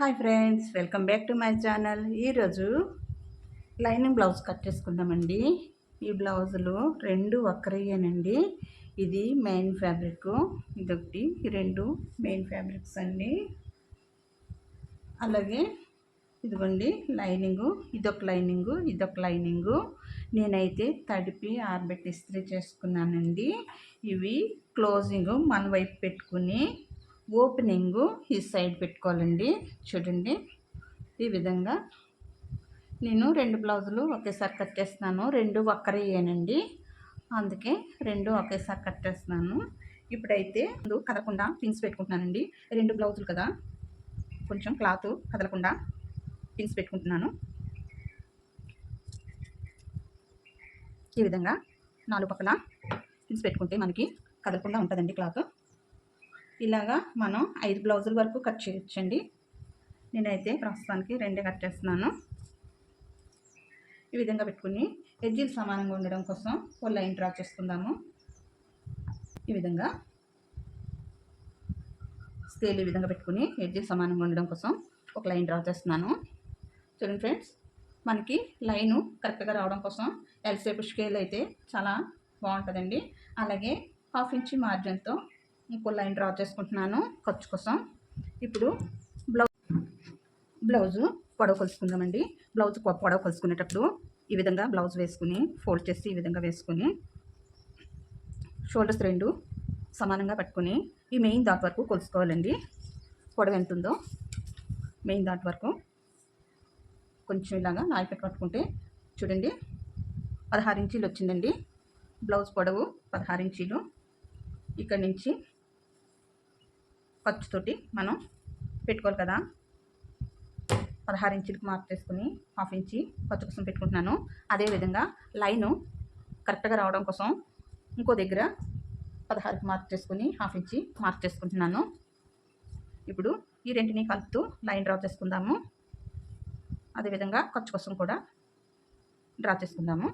Hi friends welcome back to my channel. ఈరోజు lining blouse cut చేసుకుందామండి. ఈ బ్లౌజులు రెండు ఒక్కరయ్యానండి ఇది మెయిన్ ఫ్యాబ్రిక్ ఇదొకటి ఈ రెండు మెయిన్ ఫ్యాబ్రిక్స్ అండి. అలాగే ఇదిగోండి లైనింగు ఇదొక లైనింగు ఇదొక లైనింగు. నేనైతే తడిపి ఆరబెట్టి ఇస్త్రీ చేసుకున్నానండి. ఇవి క్లోజింగ్ మన వైపు పెట్టుకుని ఓపెనింగ్ ఈ సైడ్ పెట్టుకోవాలండి. చూడండి. ఈ విధంగా నేను రెండు బ్లౌజులు ఒకేసారి కట్టేస్తున్నాను రెండు ఒక్కరేనండి అందుకే రెండు ఒకేసారి కట్టేస్తున్నాను ఇప్పుడైతే ఇప్పుడైతే కదలకుండా పిన్స్ పెట్టుకుంటున్నానండి. రెండు బ్లౌజులు కదా. కొంచెం క్లాత్ కదలకుండా పిన్స్ పెట్టుకుంటున్నాను. ఈ విధంగా నాలుగు పక్కల పిన్స్ పెట్టుకుంటే మనకి కదలకుండా ఉంటుందండి క్లాత్ ఇలాగా మనం ఐదు బ్లౌజుల వరకు కట్ చేయొచ్చండి. నేనైతే ప్రస్తుతానికి రెండే కట్ చేస్తున్నాను. ఈ విధంగా పెట్టుకుని ఎడ్జీలు సమానంగా ఉండడం కోసం ఒక లైన్ డ్రా చేసుకుందాము. ఈ విధంగా స్కేల్ ఈ విధంగా పెట్టుకుని ఎడ్జీలు సమానంగా ఉండడం కోసం ఒక లైన్ డ్రా చేస్తున్నాను. చూడండి ఫ్రెండ్స్ మనకి లైను కరెక్ట్గా రావడం కోసం ఎల్సేపు స్కేల్ అయితే చాలా బాగుంటుందండి. అలాగే హాఫ్ ఇంచి మార్జిన్తో ఇంకో లైన్ డ్రా చేసుకుంటున్నాను ఖర్చు కోసం. ఇప్పుడు బ్లౌజ్ బ్లౌజు పొడవ కొలుసుకుందామండి. బ్లౌజ్ పొడవ కొలుసుకునేటప్పుడు ఈ విధంగా బ్లౌజ్ వేసుకుని ఫోల్డ్ చేసి ఈ విధంగా వేసుకుని షోల్డర్స్ రెండు సమానంగా పట్టుకుని ఈ మెయిన్ దాట్ వరకు కొలుసుకోవాలండి. పొడవ ఎంత ఉందో మెయిన్ దాట్ వరకు. కొంచెం ఇలాగా నాయపెట్టి పట్టుకుంటే చూడండి పదహారు ఇంచీలు వచ్చిందండి. బ్లౌజ్ పొడవు పదహారు ఇంచీలు. ఇక్కడ నుంచి ఖర్చుతోటి మనం పెట్టుకోవాలి కదా. పదహారు ఇంచులకు మార్క్ చేసుకుని హాఫ్ ఇంచి ఖర్చు కోసం పెట్టుకుంటున్నాను. అదేవిధంగా లైను కరెక్ట్గా రావడం కోసం ఇంకో దగ్గర పదహారుకి మార్క్ చేసుకుని హాఫ్ ఇంచి మార్క్ చేసుకుంటున్నాను. ఇప్పుడు ఈ రెంటిని కలుపుతూ లైన్ డ్రా చేసుకుందాము. అదేవిధంగా ఖర్చు కోసం కూడా డ్రా చేసుకుందాము.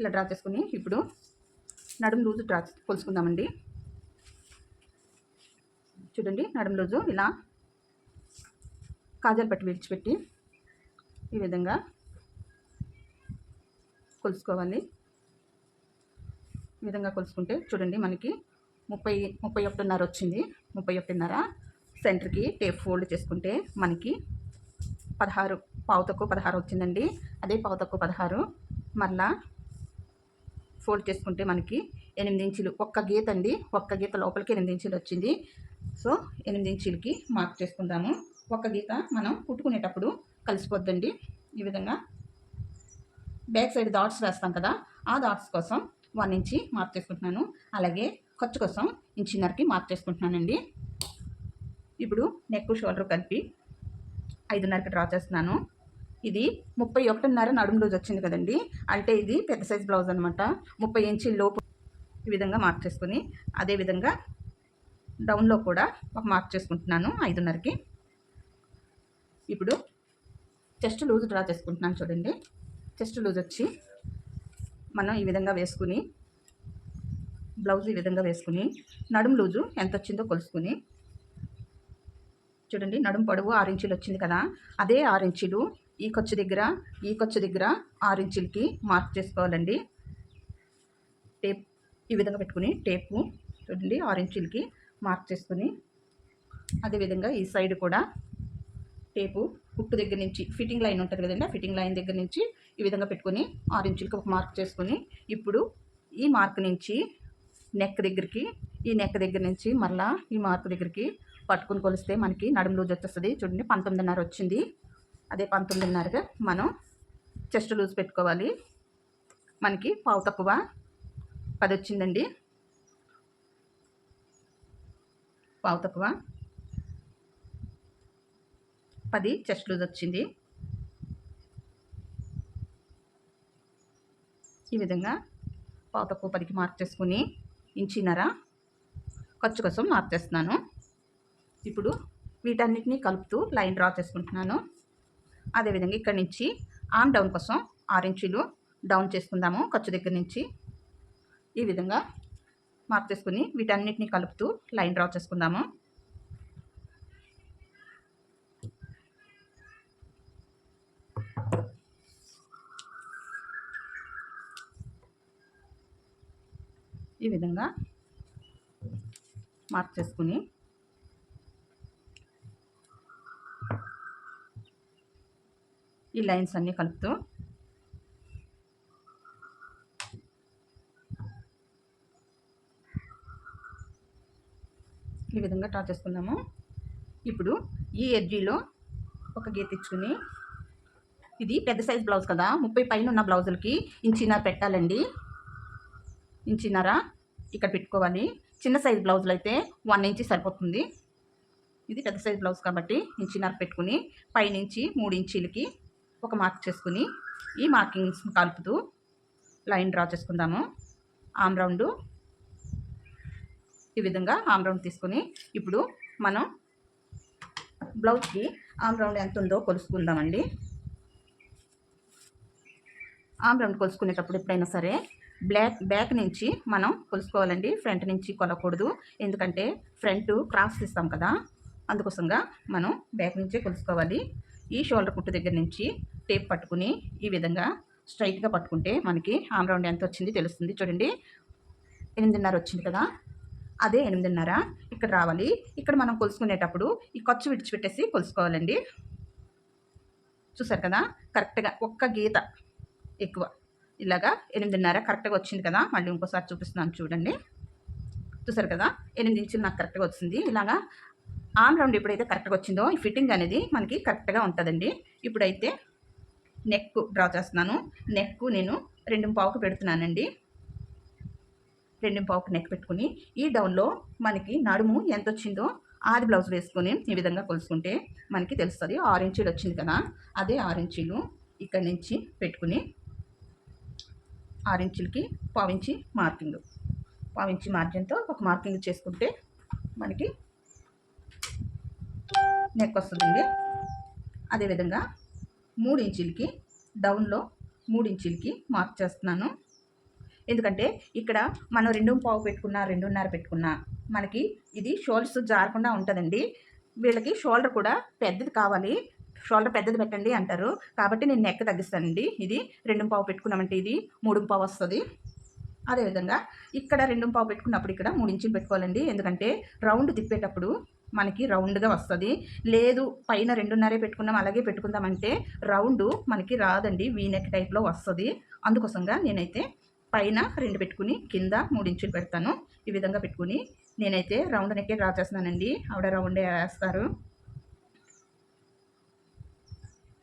ఇలా డ్రా చేసుకుని ఇప్పుడు నడుము లూజు డ్రా కొలుసుకుందామండి చూడండి నడుము రోజు ఇలా కాజల్ పట్టి విడిచిపెట్టి ఈ విధంగా కొలుసుకోవాలి. ఈ విధంగా కొలుసుకుంటే చూడండి మనకి ముప్పై ముప్పై ఒకటిన్నర వచ్చింది. ముప్పై ఒకటిన్నర సెంటర్కి టేప్ ఫోల్డ్ చేసుకుంటే మనకి పదహారు పావు తక్కువ పదహారు వచ్చిందండి. అదే పావు తక్కువ పదహారు మళ్ళా ఫోల్డ్ చేసుకుంటే మనకి ఎనిమిది ఇంచులు. ఒక్క గీత అండి. ఒక్క గీత లోపలికి ఎనిమిది ఇంచులు వచ్చింది. సో ఎనిమిది ఇంచులకి మార్క్ చేసుకుందాము. ఒక్క గీత మనం కుట్టుకునేటప్పుడు కలిసిపోద్దండి. ఈ విధంగా బ్యాక్ సైడ్ డాట్స్ వేస్తాం కదా ఆ డాట్స్ కోసం వన్ ఇంచి మార్క్ చేసుకుంటున్నాను. అలాగే ఖర్చు కోసం ఇంచిన్నరకి మార్క్ చేసుకుంటున్నానండి. ఇప్పుడు నెక్ షోల్డర్ కలిపి ఐదున్నరకి డ్రా చేస్తున్నాను. ఇది ముప్పై ఒకటిన్నర నడుము రోజు వచ్చింది కదండి. అంటే ఇది పెద్ద సైజ్ బ్లౌజ్ అనమాట ముప్పై ఇంచుల లోపు ఈ విధంగా మార్క్ చేసుకుని అదేవిధంగా డౌన్లో కూడా ఒక మార్క్ చేసుకుంటున్నాను ఐదున్నరకి. ఇప్పుడు చెస్ట్ లూజ్ డ్రా చేసుకుంటున్నాను చూడండి. చెస్ట్ లూజ్ వచ్చి మనం ఈ విధంగా వేసుకుని బ్లౌజ్ ఈ విధంగా వేసుకుని నడుము లూజు ఎంత వచ్చిందో కొలుసుకుని చూడండి నడుము పొడవు ఆరు ఇంచులు వచ్చింది కదా అదే ఆరు ఇంచులు ఈ ఖర్చు దగ్గర ఈ ఖర్చు దగ్గర ఆరు ఇంచులకి మార్క్ చేసుకోవాలండి. టేప్ ఈ విధంగా పెట్టుకుని టేపు చూడండి ఆరు మార్క్ చేసుకుని అదేవిధంగా ఈ సైడ్ కూడా టేపు కుట్టు దగ్గర నుంచి ఫిట్టింగ్ లైన్ ఉంటుంది కదండి ఆ ఫిట్టింగ్ లైన్ దగ్గర నుంచి ఈ విధంగా పెట్టుకొని ఆరు ఒక మార్క్ చేసుకొని ఇప్పుడు ఈ మార్క్ నుంచి నెక్ దగ్గరికి ఈ నెక్ దగ్గర నుంచి మళ్ళా ఈ మార్క్ దగ్గరికి పట్టుకుని కొలిస్తే మనకి నడుము లూజ్ వచ్చేస్తుంది. చూడండి పంతొమ్మిదిన్నర వచ్చింది. అదే పంతొమ్మిదిన్నరగా మనం చెస్ట్ లూజ్ పెట్టుకోవాలి. మనకి పావు తక్కువ పది వచ్చిందండి పావు తక్కువ. పది చెస్ట్ లూజ్ వచ్చింది. ఈ విధంగా పావు తక్కువ పదికి మార్క్ చేసుకుని ఇంచినర ఖర్చు కోసం మార్క్ చేస్తున్నాను. ఇప్పుడు వీటన్నిటిని కలుపుతూ లైన్ డ్రా చేసుకుంటున్నాను. అదేవిధంగా ఇక్కడ నుంచి ఆమ్ డౌన్ కోసం ఆరు ఇంచులు డౌన్ చేసుకుందాము ఖర్చు దగ్గర నుంచి. ఈ విధంగా మార్క్ చేసుకుని వీటన్నిటిని కలుపుతూ లైన్ డ్రా చేసుకుందాము. ఈ విధంగా మార్క్ చేసుకుని ఈ లైన్స్ అన్నీ కలుపుతూ ఈ విధంగా డ్రా చేసుకుందాము. ఇప్పుడు ఈ ఎడ్జీలో ఒక గీత ఇచ్చుకుని ఇది పెద్ద సైజ్ బ్లౌజ్ కదా ముప్పై పైన ఉన్న బ్లౌజులకి ఇంచిన్నర పెట్టాలండి. ఇంచిన్నర ఇక్కడ పెట్టుకోవాలి. చిన్న సైజ్ బ్లౌజులు అయితే వన్ ఇంచి సరిపోతుంది. ఇది పెద్ద సైజ్ బ్లౌజ్ కాబట్టి ఇంచిన్నర పెట్టుకుని పైనుంచి మూడు ఇంచీలకి ఒక మార్క్ చేసుకుని ఈ మార్కింగ్స్ కలుపుతూ లైన్ డ్రా చేసుకుందాము. ఆమ్ రౌండ్ ఈ విధంగా ఆమ్ రౌండ్ తీసుకుని ఇప్పుడు మనం బ్లౌజ్కి ఆమ్ రౌండ్ ఎంత ఉందో కొలుసుకుందామండి. ఆమ్ రౌండ్ కొలుసుకునేటప్పుడు ఎప్పుడైనా సరే బ్లాక్ బ్యాక్ నుంచి మనం కొలుసుకోవాలండి. ఫ్రంట్ నుంచి కొలకూడదు. ఎందుకంటే ఫ్రంట్ క్రాస్ ఇస్తాం కదా అందుకోసంగా మనం బ్యాక్ నుంచే కొలుసుకోవాలి. ఈ షోల్డర్ కుట్టు దగ్గర నుంచి టేప్ పట్టుకుని ఈ విధంగా స్ట్రైట్గా పట్టుకుంటే మనకి ఆమ్ రౌండ్ ఎంత వచ్చింది తెలుస్తుంది. చూడండి ఎనిమిదిన్నర వచ్చింది కదా. అదే ఎనిమిదిన్నర ఇక్కడ రావాలి. ఇక్కడ మనం కొలుసుకునేటప్పుడు ఈ ఖర్చు విడిచిపెట్టేసి కొలుసుకోవాలండి. చూసారు కదా? కరెక్ట్గా ఒక్క గీత ఎక్కువ. ఇలాగా ఎనిమిదిన్నర కరెక్ట్గా వచ్చింది కదా? మళ్ళీ ఇంకోసారి చూపిస్తున్నాను చూడండి. చూసారు కదా? ఎనిమిది ఇంచులు నాకు కరెక్ట్గా వచ్చింది. ఇలాగా ఆమ్ రౌండ్ ఎప్పుడైతే కరెక్ట్గా వచ్చిందో ఈ ఫిట్టింగ్ అనేది మనకి కరెక్ట్గా ఉంటుందండి. ఇప్పుడైతే నెక్ డ్రా చేస్తున్నాను. నెక్ నేను రెండు పావుకు పెడుతున్నానండి. రెండు పావుకు నెక్ పెట్టుకుని ఈ డౌన్లో మనకి నడుము ఎంత వచ్చిందో ఆది బ్లౌజ్ వేసుకొని ఈ విధంగా కొలుసుకుంటే మనకి తెలుస్తుంది. ఆరు ఇంచీలు వచ్చింది కదా అదే ఆరు ఇంచీలు ఇక్కడి నుంచి పెట్టుకుని ఆరు ఇంచులకి పావించి మార్కింగ్. పావించి మార్జిన్తో ఒక మార్కింగ్ చేసుకుంటే మనకి నెక్ వస్తుందండి. అదేవిధంగా మూడు ఇంచులకి డౌన్లో మూడు ఇంచులకి మార్క్ చేస్తున్నాను. ఎందుకంటే ఇక్కడ మనం రెండు పావు పెట్టుకున్నా రెండున్నర పెట్టుకున్నా మనకి ఇది షోల్డర్స్ జారకుండా ఉంటుందండి. వీళ్ళకి షోల్డర్ కూడా పెద్దది కావాలి. షోల్డర్ పెద్దది పెట్టండి అంటారు. కాబట్టి నేను నెక్ తగ్గిస్తానండి. ఇది రెండు పావు పెట్టుకున్నామంటే ఇది మూడు పావు వస్తుంది. అదేవిధంగా ఇక్కడ రెండు పావు పెట్టుకున్నప్పుడు ఇక్కడ మూడు ఇంచులు పెట్టుకోవాలండి. ఎందుకంటే రౌండ్ తిప్పేటప్పుడు మనకి రౌండ్గా వస్తుంది. లేదు పైన రెండున్నరే పెట్టుకున్నాం అలాగే పెట్టుకుందామంటే రౌండ్ మనకి రాదండి. వీ నెక్ టైప్లో వస్తుంది. అందుకోసంగా నేనైతే పైన రెండు పెట్టుకుని కింద మూడు ఇంచులు పెడతాను. ఈ విధంగా పెట్టుకుని నేనైతే రౌండ్ నెక్కే డ్రా చేస్తున్నానండి. ఆవిడ రౌండే వేస్తారు.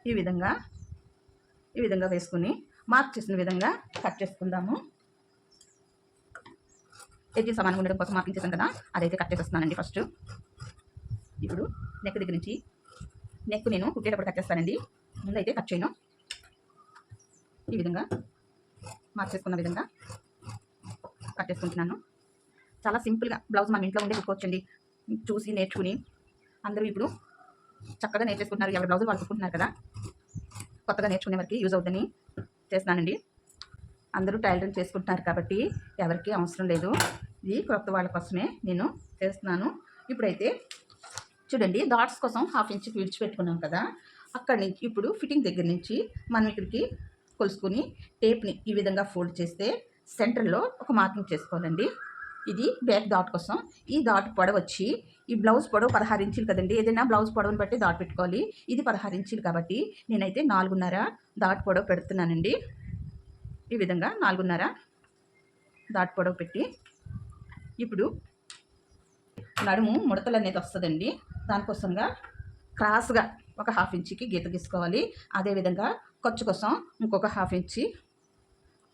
ఈ విధంగా ఈ విధంగా వేసుకుని మార్క్ చేసిన విధంగా కట్ చేసుకుందాము. ఎడ్జీ సమానంగా ఉండడం కోసం మార్కింగ్ చేశాను కదా అదైతే కట్ చేసేస్తున్నానండి ఫస్ట్. ఇప్పుడు నెక్ దగ్గర నుంచి నెక్ నేను కుట్టేటప్పుడు కట్ చేస్తానండి. ముందైతే కట్ చేయను. ఈ విధంగా మార్చేసుకున్న విధంగా కట్ చేసుకుంటున్నాను చాలా సింపుల్గా బ్లౌజ్ మనం ఇంట్లో ఉండే కుట్టుకోవచ్చండి చూసి నేర్చుకుని అందరూ ఇప్పుడు చక్కగా నేర్చేసుకుంటున్నారు. ఎవరి బ్లౌజ్ వాళ్ళు కుట్టుకుంటున్నారు కదా? కొత్తగా నేర్చుకునే వారికి యూజ్ అవుతుందని చేస్తున్నానండి. అందరూ టైలరింగ్ చేసుకుంటున్నారు కాబట్టి ఎవరికీ అవసరం లేదు. ఇది కొత్త వాళ్ళ కోసమే నేను చేస్తున్నాను. ఇప్పుడైతే చూడండి డాట్స్ కోసం హాఫ్ ఇంచ్ విడిచిపెట్టుకున్నాం కదా. అక్కడి నుంచి ఇప్పుడు ఫిట్టింగ్ దగ్గర నుంచి మనం ఇక్కడికి కొలుసుకొని టేప్ని ఈ విధంగా ఫోల్డ్ చేస్తే సెంటర్లో ఒక మార్కింగ్ చేసుకోవాలండి. ఇది బ్యాక్ డాట్ కోసం. ఈ డాట్ పొడవ వచ్చి ఈ బ్లౌజ్ పొడవు పదహారు ఇంచులు కదండి. ఏదైనా బ్లౌజ్ పొడవుని బట్టి డాట్ పెట్టుకోవాలి. ఇది పదహారు ఇంచులు కాబట్టి నేనైతే నాలుగున్నర డాట్ పొడవు పెడుతున్నానండి. ఈ విధంగా నాలుగున్నర డాట్ పొడవు పెట్టి ఇప్పుడు నడుము ముడతలు అనేది వస్తుందండి. దానికోసంగా క్రాస్గా ఒక హాఫ్ ఇంచుకి గీత గీసుకోవాలి. అదేవిధంగా ఖర్చు కోసం ఇంకొక హాఫ్ ఇంచి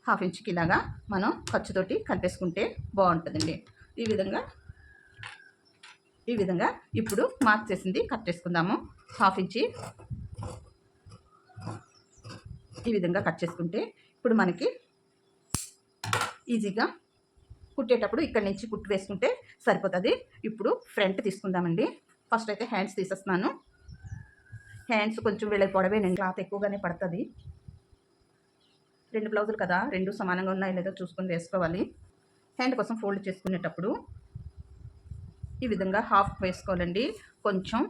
హాఫ్ ఇంచుకి ఇలాగా మనం ఖర్చుతోటి కలిపేసుకుంటే బాగుంటుందండి. ఈ విధంగా ఈ విధంగా ఇప్పుడు మార్క్ చేసింది కట్ చేసుకుందాము. హాఫ్ ఇంచి ఈ విధంగా కట్ చేసుకుంటే ఇప్పుడు మనకి ఈజీగా కుట్టేటప్పుడు ఇక్కడ నుంచి కుట్టు వేసుకుంటే సరిపోతుంది. ఇప్పుడు ఫ్రంట్ తీసుకుందామండి. ఫస్ట్ అయితే హ్యాండ్స్ తీసేస్తున్నాను. హ్యాండ్స్ కొంచెం వీళ్ళకి పొడవే నేను క్లాత్ ఎక్కువగానే పడుతుంది. రెండు బ్లౌజులు కదా రెండు సమానంగా ఉన్నాయో లేదో చూసుకొని వేసుకోవాలి. హ్యాండ్ కోసం ఫోల్డ్ చేసుకునేటప్పుడు ఈ విధంగా హాఫ్ వేసుకోవాలండి. కొంచెం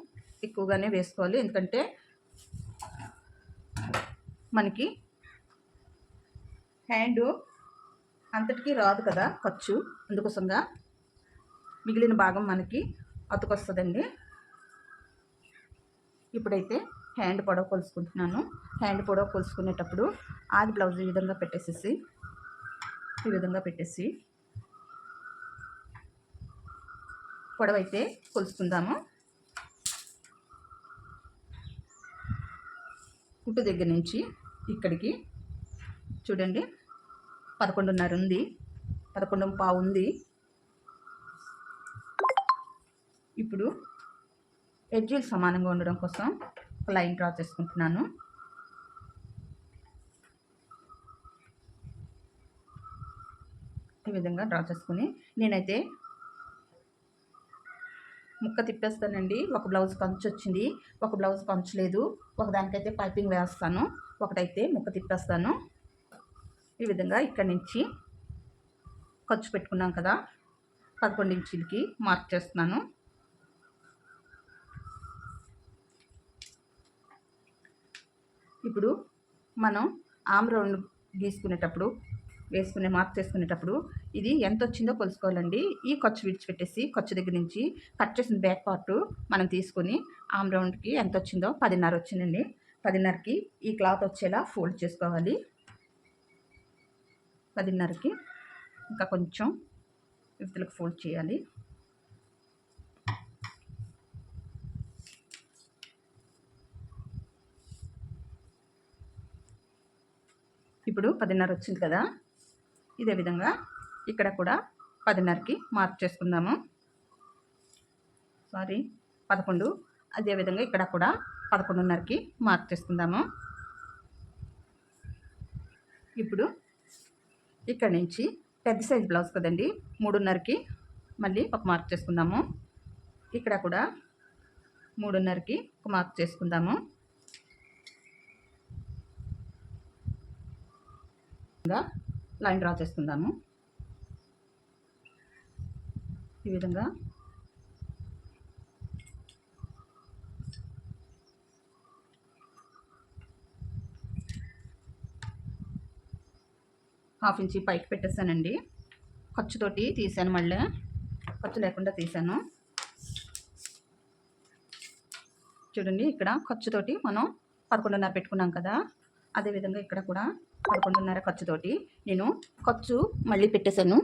ఎక్కువగానే వేసుకోవాలి. ఎందుకంటే మనకి హ్యాండ్ అంతటికీ రాదు కదా ఖర్చు. అందుకోసంగా మిగిలిన భాగం మనకి అతుకొస్తుందండి. ఇప్పుడైతే హ్యాండ్ పొడవ కొలుసుకుంటున్నాను. హ్యాండ్ పొడవ కొలుసుకునేటప్పుడు ఆది బ్లౌజ్ ఈ విధంగా పెట్టేసేసి ఈ విధంగా పెట్టేసి పొడవైతే కొలుసుకుందాము. కుట్టు దగ్గర నుంచి ఇక్కడికి చూడండి పదకొండున్నర ఉంది పదకొండు పావు ఉంది. ఇప్పుడు ఎడ్జీలు సమానంగా ఉండడం కోసం ఒక లైన్ డ్రా చేసుకుంటున్నాను. ఈ విధంగా డ్రా చేసుకుని నేనైతే ముక్క తిప్పేస్తానండి. ఒక బ్లౌజ్ పంచ్ వచ్చింది ఒక బ్లౌజ్ పంచ్ లేదు ఒకదానికైతే పైపింగ్ వేస్తాను. ఒకటైతే ముక్క తిప్పేస్తాను. ఈ విధంగా ఇక్కడ నుంచి ఖర్చు పెట్టుకున్నాం కదా. పదకొండు ఇంచులకి మార్క్ చేస్తున్నాను. ఇప్పుడు మనం ఆమ్ రౌండ్ గీసుకునేటప్పుడు వేసుకునే మార్క్ చేసుకునేటప్పుడు ఇది ఎంత వచ్చిందో కొలుసుకోవాలండి. ఈ ఖర్చు విడిచిపెట్టేసి ఖర్చు దగ్గర నుంచి కట్ చేసిన బ్యాక్ పార్ట్ మనం తీసుకొని ఆమ్ రౌండ్కి ఎంత వచ్చిందో పదిన్నర వచ్చిందండి. పదిన్నరకి ఈ క్లాత్ వచ్చేలా ఫోల్డ్ చేసుకోవాలి. పదిన్నరకి ఇంకా కొంచెం విత్తులకు ఫోల్డ్ చేయాలి. ఇప్పుడు పదిన్నర వచ్చింది కదా? ఇదే విధంగా ఇక్కడ కూడా పదిన్నరకి మార్క్ చేసుకుందాము. సారీ పదకొండు. అదేవిధంగా ఇక్కడ కూడా పదకొండున్నరకి మార్క్ చేసుకుందాము. ఇప్పుడు ఇక్కడ నుంచి పెద్ద సైజ్ బ్లౌజ్ కదండి మూడున్నరకి మళ్ళీ ఒక మార్క్ చేసుకుందాము. ఇక్కడ కూడా మూడున్నరకి ఒక మార్క్ చేసుకుందాము. లైన్ డ్రా చేసుకుందాము ఈ విధంగా. హాఫ్ ఇంచి పైకి పెట్టేసానండి. ఖర్చుతోటి తీసాను మళ్ళీ. ఖర్చు లేకుండా తీసాను. చూడండి ఇక్కడ ఖర్చుతోటి మనం పదకొండున్నర పెట్టుకున్నాం కదా. అదేవిధంగా ఇక్కడ కూడా పదకొండున్నర ఖర్చుతోటి నేను ఖర్చు మళ్ళీ పెట్టేశాను.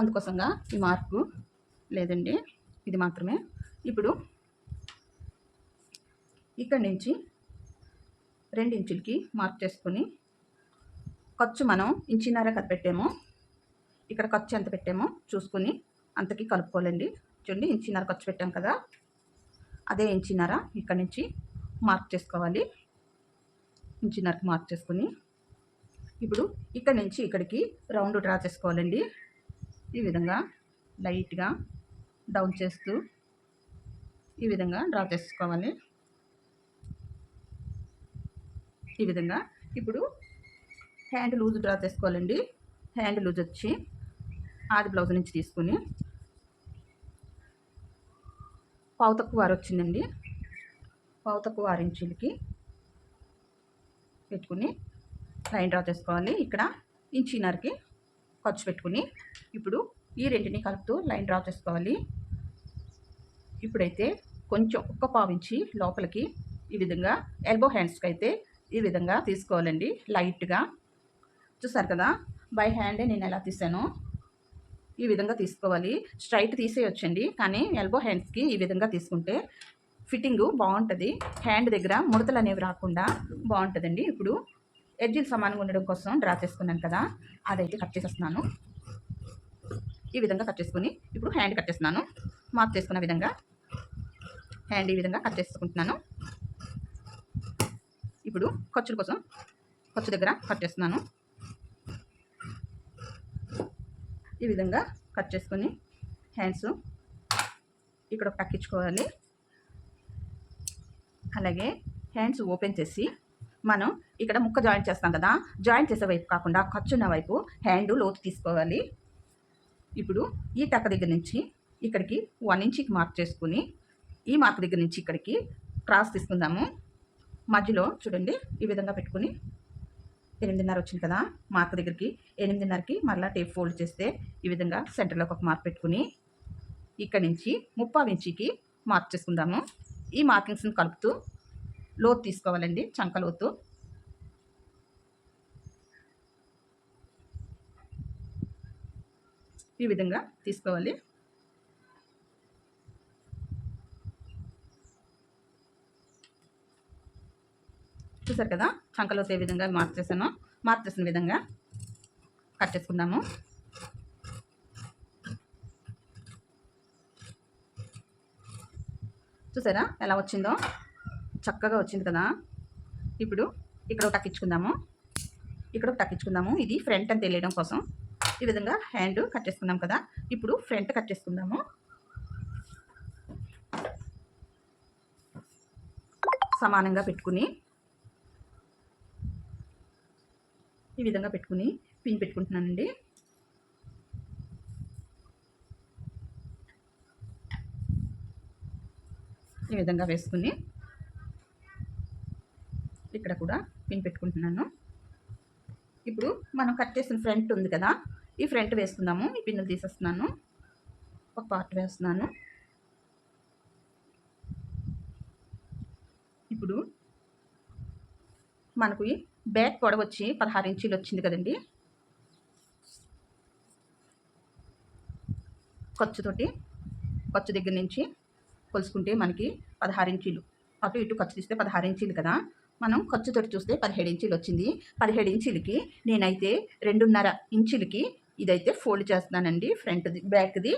అందుకోసంగా ఈ మార్కు లేదండి. ఇది మాత్రమే. ఇప్పుడు ఇక్కడి నుంచి రెండు ఇంచులకి మార్క్ చేసుకొని ఖర్చు మనం ఇంచిన్నర కథ పెట్టాము. ఇక్కడ ఖర్చు ఎంత పెట్టామో చూసుకొని అంతకి కలుపుకోవాలండి. చూడండి ఇంచిన్నర ఖర్చు పెట్టాం కదా. అదే ఇంచిన్నర ఇక్కడ నుంచి మార్క్ చేసుకోవాలి. ఇంచిన్నరకు మార్క్ చేసుకొని ఇప్పుడు ఇక్కడ నుంచి ఇక్కడికి రౌండ్ డ్రా చేసుకోవాలండి. ఈ విధంగా లైట్గా డౌన్ చేస్తూ ఈ విధంగా డ్రా చేసుకోవాలి. ఈ విధంగా ఇప్పుడు హ్యాండ్ లూజ్ డ్రా చేసుకోవాలండి. హ్యాండ్ లూజ్ వచ్చి ఆది బ్లౌజ్ నుంచి తీసుకుని పావు తక్కువ వారు వచ్చిందండి. పావు తక్కువ ఆరు ఇంచులకి పెట్టుకుని లైన్ డ్రా చేసుకోవాలి. ఇక్కడ ఇంచినర్కి ఖర్చు పెట్టుకుని ఇప్పుడు ఈ రెంటిని కలుపుతూ లైన్ డ్రా చేసుకోవాలి. ఇప్పుడైతే కొంచెం ఒక్క పావించి లోపలికి ఈ విధంగా ఎల్బో హ్యాండ్స్కి అయితే ఈ విధంగా తీసుకోవాలండి. లైట్గా. చూసారు కదా? బై హ్యాండే నేను ఎలా తీసాను ఈ విధంగా తీసుకోవాలి. స్ట్రైట్ తీసేయొచ్చండి. కానీ ఎల్బో హ్యాండ్స్కి ఈ విధంగా తీసుకుంటే ఫిట్టింగు బాగుంటుంది. హ్యాండ్ దగ్గర ముడతలు అనేవి రాకుండా బాగుంటుందండి. ఇప్పుడు ఎడ్జిల్ సమానంగా ఉండడం కోసం డ్రా చేసుకున్నాను కదా అదైతే కట్ చేసేస్తున్నాను. ఈ విధంగా కట్ చేసుకుని ఇప్పుడు హ్యాండ్ కట్ చేస్తున్నాను. మార్క్ చేసుకున్న విధంగా హ్యాండ్ ఈ విధంగా కట్ చేసుకుంటున్నాను. ఇప్పుడు ఖర్చుల కోసం ఖర్చు దగ్గర కట్ చేస్తున్నాను. ఈ విధంగా కట్ చేసుకొని హ్యాండ్స్ ఇక్కడ పక్కించుకోవాలి అలాగే హ్యాండ్స్ ఓపెన్ చేసి మనం ఇక్కడ ముక్క జాయింట్ చేస్తాం కదా జాయింట్ చేసే వైపు కాకుండా ఖర్చున్న వైపు హ్యాండ్ లోతు తీసుకోవాలి. ఇప్పుడు ఈ టక్క దగ్గర నుంచి ఇక్కడికి వన్ ఇంచ్కి మార్క్ చేసుకుని ఈ మార్క్ దగ్గర నుంచి ఇక్కడికి క్రాస్ తీసుకుందాము. మధ్యలో చూడండి ఈ విధంగా పెట్టుకుని ఎనిమిదిన్నర వచ్చింది కదా మార్క్ దగ్గరికి ఎనిమిదిన్నరకి మళ్ళీ టేప్ ఫోల్డ్ చేస్తే ఈ విధంగా సెంటర్లోకి ఒక మార్క్ పెట్టుకుని ఇక్కడ నుంచి ముప్పావు ఇంచికి మార్క్ చేసుకుందాము. ఈ మార్కింగ్స్ని కలుపుతూ లోతు తీసుకోవాలండి చంకలోతు ఈ విధంగా తీసుకోవాలి. చూసారు కదా చంకలోతు ఏ విధంగా మార్చేసాను మార్చేసిన విధంగా కట్ చేసుకుందాము. చూసారా ఎలా వచ్చిందో? చక్కగా వచ్చింది కదా. ఇప్పుడు ఇక్కడ ఒక టక్కించుకుందాము ఇక్కడ ఒక టక్కించుకుందాము ఇది ఫ్రంట్ అని తెలియడం కోసం. ఈ విధంగా హ్యాండ్ కట్ చేసుకున్నాం కదా. ఇప్పుడు ఫ్రంట్ కట్ చేసుకుందాము. సమానంగా పెట్టుకుని ఈ విధంగా పెట్టుకుని పిన్ పెట్టుకుంటున్నానండి. ఈ విధంగా వేసుకుని ఇక్కడ కూడా పిన్ పెట్టుకుంటున్నాను. ఇప్పుడు మనం కట్ చేసిన ఫ్రంట్ ఉంది కదా ఈ ఫ్రంట్ వేసుకుందాము. ఈ పిన్నులు తీసేస్తున్నాను. ఒక పార్ట్ వేస్తున్నాను. ఇప్పుడు మనకు ఈ బ్యాక్ పొడవ వచ్చి పదహారు ఇంచీలు వచ్చింది కదండి. ఖర్చుతోటి ఖర్చు దగ్గర నుంచి కొలుసుకుంటే మనకి పదహారు ఇంచీలు. అటు ఇటు ఖర్చు తీస్తే పదహారు ఇంచీలు కదా. మనం ఖర్చుతోటి చూస్తే పదిహేడు ఇంచీలు వచ్చింది. పదిహేడు ఇంచీలకి నేనైతే రెండున్నర ఇంచులకి ఇదైతే ఫోల్డ్ చేస్తున్నానండి ఫ్రంట్ది బ్యాక్ది.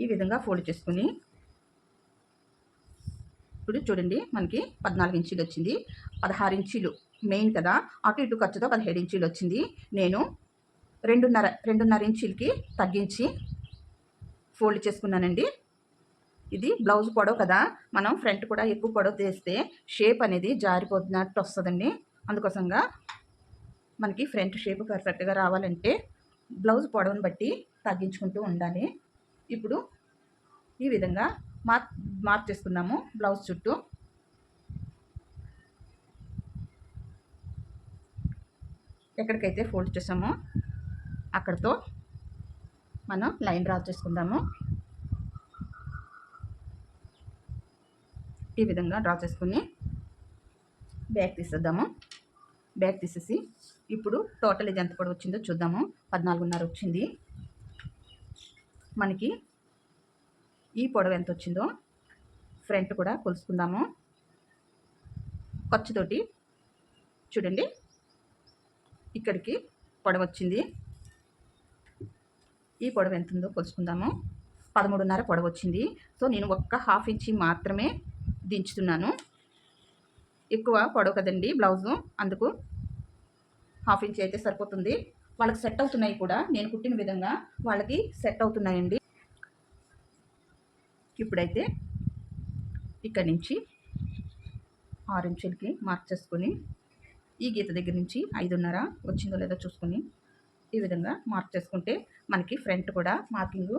ఈ విధంగా ఫోల్డ్ చేసుకుని ఇప్పుడు చూడండి మనకి పద్నాలుగు ఇంచీలు వచ్చింది. పదహారు ఇంచీలు మెయిన్ కదా. అటు ఇటు ఖర్చుతో పదిహేడు ఇంచీలు వచ్చింది. నేను రెండున్నర రెండున్నర ఇంచీలకి తగ్గించి ఫోల్డ్ చేసుకున్నానండి. ఇది బ్లౌజ్ పొడవు కదా మనం ఫ్రంట్ కూడా ఎక్కువ పొడవు తీస్తే షేప్ అనేది జారిపోతున్నట్టు వస్తుందండి. అందుకోసంగా మనకి ఫ్రంట్ షేప్ పర్ఫెక్ట్గా రావాలంటే బ్లౌజ్ పొడవుని బట్టి తగ్గించుకుంటూ ఉండాలి. ఇప్పుడు ఈ విధంగా మార్ మార్క్ చేసుకుందాము బ్లౌజ్ చుట్టూ. ఎక్కడికైతే ఫోల్డ్ చేసామో అక్కడితో మనం లైన్ డ్రా చేసుకుందాము. ఈ విధంగా డ్రా చేసుకుని బ్యాక్ తీసేద్దాము. బ్యాక్ తీసేసి ఇప్పుడు టోటల్ ఇది ఎంత పొడవు వచ్చిందో చూద్దాము. పద్నాలుగున్నర వచ్చింది. మనకి ఈ పొడవు ఎంత వచ్చిందో ఫ్రంట్ కూడా కొలుసుకుందాము. ఖర్చుతోటి చూడండి. ఇక్కడికి పొడవు వచ్చింది. ఈ పొడవు ఎంత ఉందో కొలుసుకుందాము. పదమూడున్నర పొడవు వచ్చింది. సో నేను ఒక్క హాఫ్ ఇంచి మాత్రమే దించుతున్నాను. ఎక్కువ పొడవు కదండి బ్లౌజు. అందుకు హాఫ్ ఇంచ్ అయితే సరిపోతుంది. వాళ్ళకి సెట్ అవుతున్నాయి కూడా. నేను కుట్టిన విధంగా వాళ్ళకి సెట్ అవుతున్నాయండి. ఇప్పుడైతే ఇక్కడి నుంచి ఆరు ఇంచులకి మార్క్ చేసుకొని ఈ గీత దగ్గర నుంచి ఐదున్నర వచ్చిందో లేదో చూసుకొని ఈ విధంగా మార్క్ చేసుకుంటే మనకి ఫ్రంట్ కూడా మార్కింగు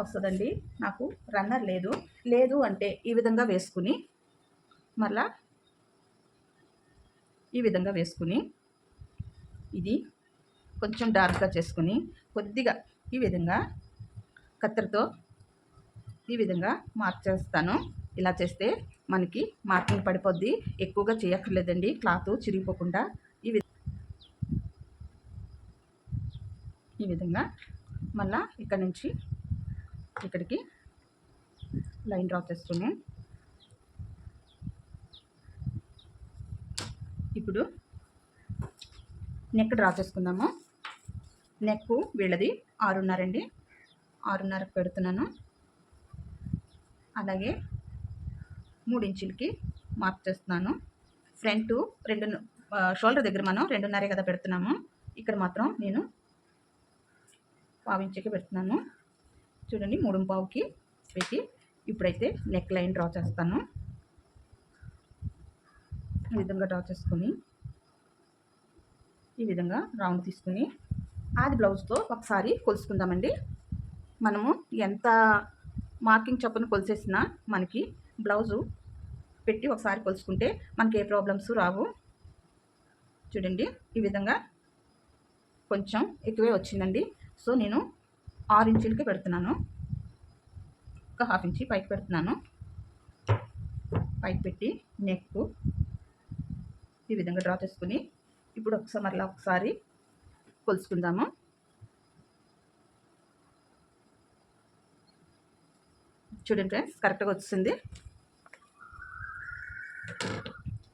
వస్తుందండి. నాకు రన్నర్ లేదు. లేదు అంటే ఈ విధంగా వేసుకుని మళ్ళా ఈ విధంగా వేసుకుని ఇది కొంచెం డార్క్గా చేసుకుని కొద్దిగా ఈ విధంగా కత్తెరతో ఈ విధంగా మార్క్ చేస్తాను ఇలా చేస్తే మనకి మార్కింగ్ పడిపోద్ది. ఎక్కువగా చేయక్కర్లేదండి. క్లాత్ చిరిగిపోకుండా ఈ ఈ విధంగా మళ్ళా ఇక్కడ నుంచి ఇక్కడికి లైన్ డ్రా చేస్తున్నాం. ఇప్పుడు నెక్ డ్రా చేసుకుందాము. నెక్ వీళ్ళది ఆరున్నర అండి. ఆరున్నరకు పెడుతున్నాను. అలాగే మూడు ఇంచులకి మార్క్ చేస్తున్నాను. ఫ్రంట్ రెండు షోల్డర్ దగ్గర మనం రెండున్నరే కదా పెడుతున్నాము. ఇక్కడ మాత్రం నేను పావించకి పెడుతున్నాను. చూడండి మూడు పావుకి పెట్టి ఇప్పుడైతే నెక్ లైన్ డ్రా చేస్తాను. ఈ విధంగా డ్రా చేసుకొని ఈ విధంగా రౌండ్ తీసుకుని ఆది బ్లౌజ్తో ఒకసారి కొలుసుకుందామండి. మనము ఎంత మార్కింగ్ చొప్పున కొలిసేసినా మనకి బ్లౌజు పెట్టి ఒకసారి కొలుచుకుంటే మనకి ఏ ప్రాబ్లమ్స్ రావు. చూడండి ఈ విధంగా కొంచెం ఎక్కువే వచ్చిందండి. సో నేను ఆరు ఇంచులకి పెడుతున్నాను. ఒక హాఫ్ ఇంచి పైకి పెడుతున్నాను. పైకి పెట్టి నెక్ ఈ విధంగా డ్రా చేసుకుని ఇప్పుడు ఒకసారి మరలా ఒకసారి కొలుసుకుందాము చూడండి ఫ్రెండ్స్ కరెక్ట్గా వచ్చింది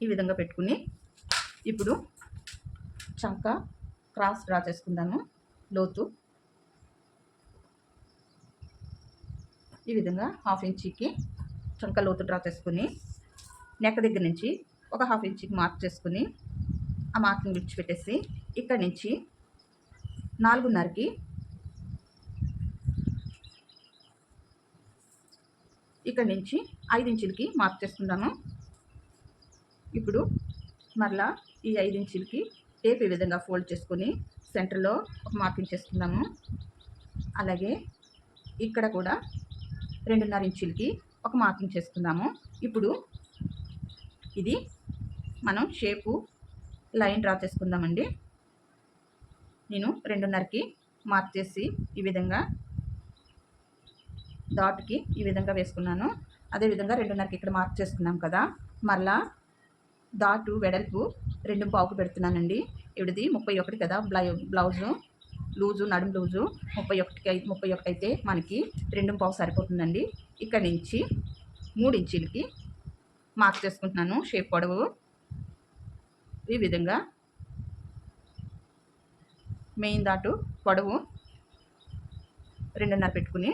ఈ విధంగా పెట్టుకుని ఇప్పుడు చంక క్రాస్ డ్రా చేసుకుందాము. లోతు ఈ విధంగా హాఫ్ ఇంచీకి చంక లోతు డ్రా చేసుకుని నెక్ దగ్గర నుంచి ఒక హాఫ్ ఇంచీకి మార్క్ చేసుకుని ఆ మార్కింగ్ విడిచిపెట్టేసి ఇక్కడ నుంచి నాలుగున్నరకి ఇక్కడ నుంచి ఐదు ఇంచులకి మార్క్ చేసుకుంటాను. ఇప్పుడు మరలా ఈ ఐదు ఇంచులకి టేప్ ఈ విధంగా ఫోల్డ్ చేసుకొని సెంటర్లో ఒక మార్కింగ్ చేసుకుందాము అలాగే ఇక్కడ కూడా రెండున్నర ఇంచులకి ఒక మార్కింగ్ చేసుకుందాము. ఇప్పుడు ఇది మనం షేపు లైన్ డ్రా చేసుకుందామండి. నేను రెండున్నరకి మార్క్ చేసి ఈ విధంగా డాట్కి ఈ విధంగా వేసుకున్నాను. అదేవిధంగా రెండున్నరకి ఇక్కడ మార్క్ చేసుకున్నాం కదా. మరలా డాటు వెడల్పు రెండు పావుకు పెడుతున్నానండి. ఇవిడిది ముప్పై ఒకటి కదా బ్లౌ బ్లౌజు. లూజు నడుము లూజు ముప్పై ఒకటికి ముప్పై ఒకటి అయితే మనకి రెండు పావు సరిపోతుందండి. ఇక్కడ నుంచి మూడు ఇంచీలకి మార్క్ చేసుకుంటున్నాను. షేప్ పొడవు ఈ విధంగా. మెయిన్ దాటు పొడవు రెండున్నర పెట్టుకుని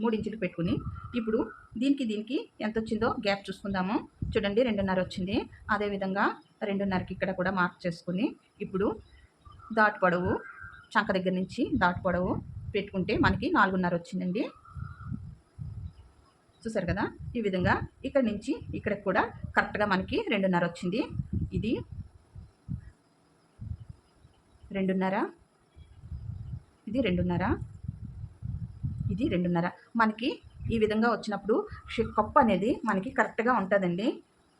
మూడు ఇంచులు పెట్టుకుని. ఇప్పుడు దీనికి దీనికి ఎంత వచ్చిందో గ్యాప్ చూసుకుందాము. చూడండి రెండున్నర వచ్చింది. అదేవిధంగా రెండున్నరకి ఇక్కడ కూడా మార్క్ చేసుకుని ఇప్పుడు దాటు పొడవు చంక దగ్గర నుంచి దాటు పొడవు పెట్టుకుంటే మనకి నాలుగున్నర వచ్చిందండి. చూసారు కదా? ఈ విధంగా ఇక్కడ నుంచి ఇక్కడికి కూడా కరెక్ట్గా మనకి రెండున్నర వచ్చింది. ఇది రెండున్నర ఇది రెండున్నర ఇది రెండున్నర. మనకి ఈ విధంగా వచ్చినప్పుడు కప్పు అనేది మనకి కరెక్ట్గా ఉంటుందండి.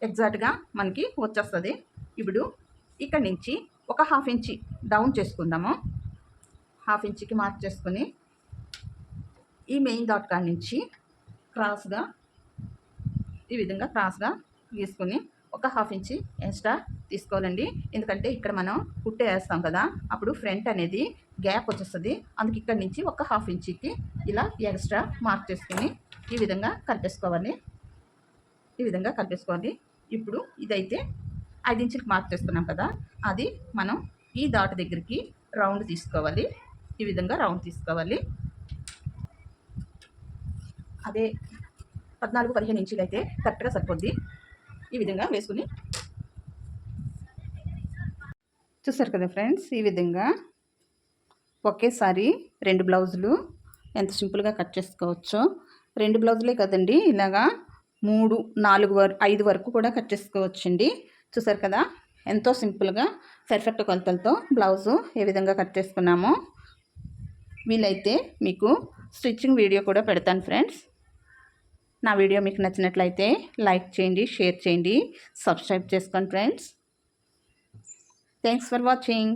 ఎగ్జాక్ట్గా మనకి వచ్చేస్తుంది. ఇప్పుడు ఇక్కడ నుంచి ఒక హాఫ్ ఇంచి డౌన్ చేసుకుందాము. హాఫ్ ఇంచ్కి మార్క్ చేసుకుని ఈ మెయిన్ డాట్ కాడ నుంచి క్రాస్గా ఈ విధంగా క్రాస్గా గీసుకొని ఒక హాఫ్ ఇంచి ఎక్స్ట్రా తీసుకోవాలండి. ఎందుకంటే ఇక్కడ మనం కుట్టే వేస్తాం కదా అప్పుడు ఫ్రంట్ అనేది గ్యాప్ వచ్చేస్తుంది. అందుకు ఇక్కడ నుంచి ఒక హాఫ్ ఇంచికి ఇలా ఎక్స్ట్రా మార్క్ చేసుకొని ఈ విధంగా కలిపేసుకోవాలి ఈ విధంగా కలిపేసుకోవాలి ఇప్పుడు ఇదైతే ఐదు ఇంచులకు మార్క్ చేసుకున్నాం కదా అది మనం ఈ దాటు దగ్గరికి రౌండ్ తీసుకోవాలి. ఈ విధంగా రౌండ్ తీసుకోవాలి. అదే పద్నాలుగు పదిహేను ఇంచులు అయితే కరెక్ట్గా సరిపోద్ది. ఈ విధంగా వేసుకుని చూసారు కదా ఫ్రెండ్స్ ఈ విధంగా ఒకేసారి రెండు బ్లౌజులు ఎంత సింపుల్గా కట్ చేసుకోవచ్చో. రెండు బ్లౌజులే కదండి ఇలాగా మూడు నాలుగు వర ఐదు వరకు కూడా కట్ చేసుకోవచ్చండి. చూసారు కదా ఎంతో సింపుల్గా పర్ఫెక్ట్ కొలతలతో బ్లౌజు ఏ విధంగా కట్ చేసుకున్నామో. వీలైతే మీకు స్టిచ్చింగ్ వీడియో కూడా పెడతాను ఫ్రెండ్స్. నా వీడియో మీకు నచ్చినట్లయితే లైక్ చేయండి షేర్ చేయండి సబ్స్క్రైబ్ చేసుకోండి ఫ్రెండ్స్. Thanks for watching